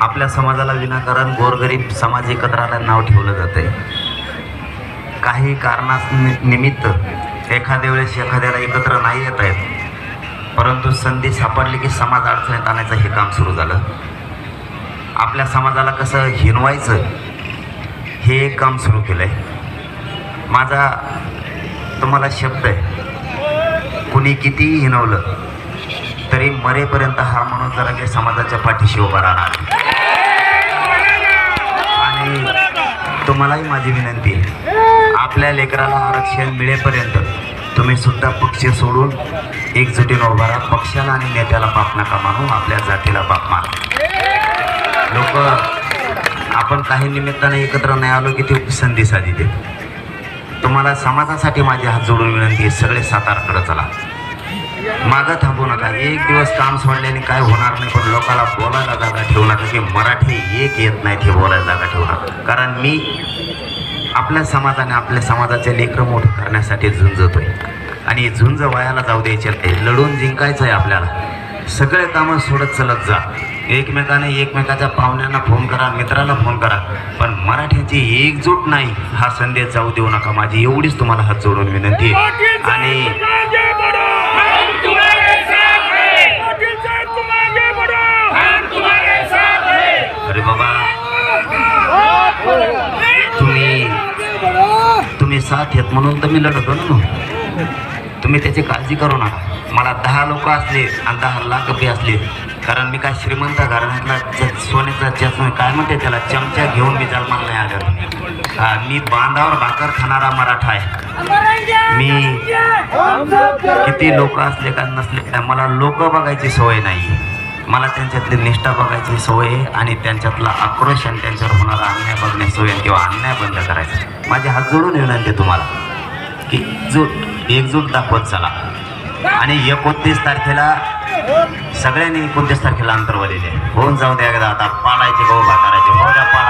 आपल्या समाजाला विनाकारण गोरगरीब समाज एकत्राला नाव ठेवलं जातंय. काही कारणास निमित्त एखाद्या वेळेस एखाद्याला एकत्र नाही येत आहेत परंतु संधी सापडली की समाज अडचणीत आणायचं हे काम सुरू झालं. आपल्या समाजाला कसं हिनवायचं हे एक काम सुरू केलं आहे माझा तुम्हाला शब्द आहे. कुणी कितीही हिनवलं तरी मरेपर्यंत हा म्हणून जरा काही समाजाच्या पाठीशी उभा राहणार. आणि तुम्हालाही माझी विनंती आहे. आपल्या लेकराला आरक्षण मिळेपर्यंत तुम्ही सुद्धा पक्ष सोडून एकजुटीनं उभा राहा. पक्षाला आणि नेत्याला बाप नका मानू आपल्या जातीला बाप माना. लोक आपण काही निमित्ताने एकत्र नाही आलो की ती संधी साधी तुम्हाला समाजासाठी माझे हात जोडून विनंती आहे. सगळे सातारकडे चला. मागं थांबू नका. एक दिवस काम सोडल्याने काय होणार नाही पण लोकांना बोलायला जागा ठेवू नका की मराठी एक येत नाही ते बोलायला जागा ठेवू नका. कारण मी आपल्या समाजाने आपल्या समाजाचे लेकरं मोठं करण्यासाठी झुंजतोय. आणि झुंज वयाला जाऊ द्यायचे नाही लढून जिंकायचं आहे आपल्याला. सगळे कामं सोडत चलत जा. एकमेकाने एकमेकाच्या पाहुण्यांना फोन करा मित्राला फोन करा. पण मराठ्याची एकजूट नाही हा संदेश जाऊ देऊ नका. माझी एवढीच तुम्हाला हात जोडून विनंती आहे. आणि तुम्ही तुम्ही साथ येत म्हणून तर मी लढतो ना तुम्ही त्याची काळजी करू नका. मला दहा लोक असले आणि दहा लाख रुपये असले. कारण मी काय श्रीमंत घराण्यातला सोन्याचा चष्मा काय म्हणते त्याला? चमचा घेऊन मी जन्माला नाही आलं. हा मी बांधावर भाकर खाणारा मराठा आहे. मी किती लोक असले का नसले काय मला लोक बघायची सवय नाही. मला त्यांच्यातली निष्ठा बघायची सवय आहे आणि त्यांच्यातला आक्रोश आणि त्यांच्यावर होणारा अन्याय बघण्याची सवय किंवा अन्याय बंद करायचा. माझे हात जोडून विनंती तुम्हाला की जूट एकजूट दाखवत चला. आणि एकोणतीस तारखेला सगळ्यांनी एकोणतीस तारखेला अंतरवलेले आहे. होऊन जाऊ द्या एकदा आता पाडायचे गहू भाकारायचे हो द्या पाडा.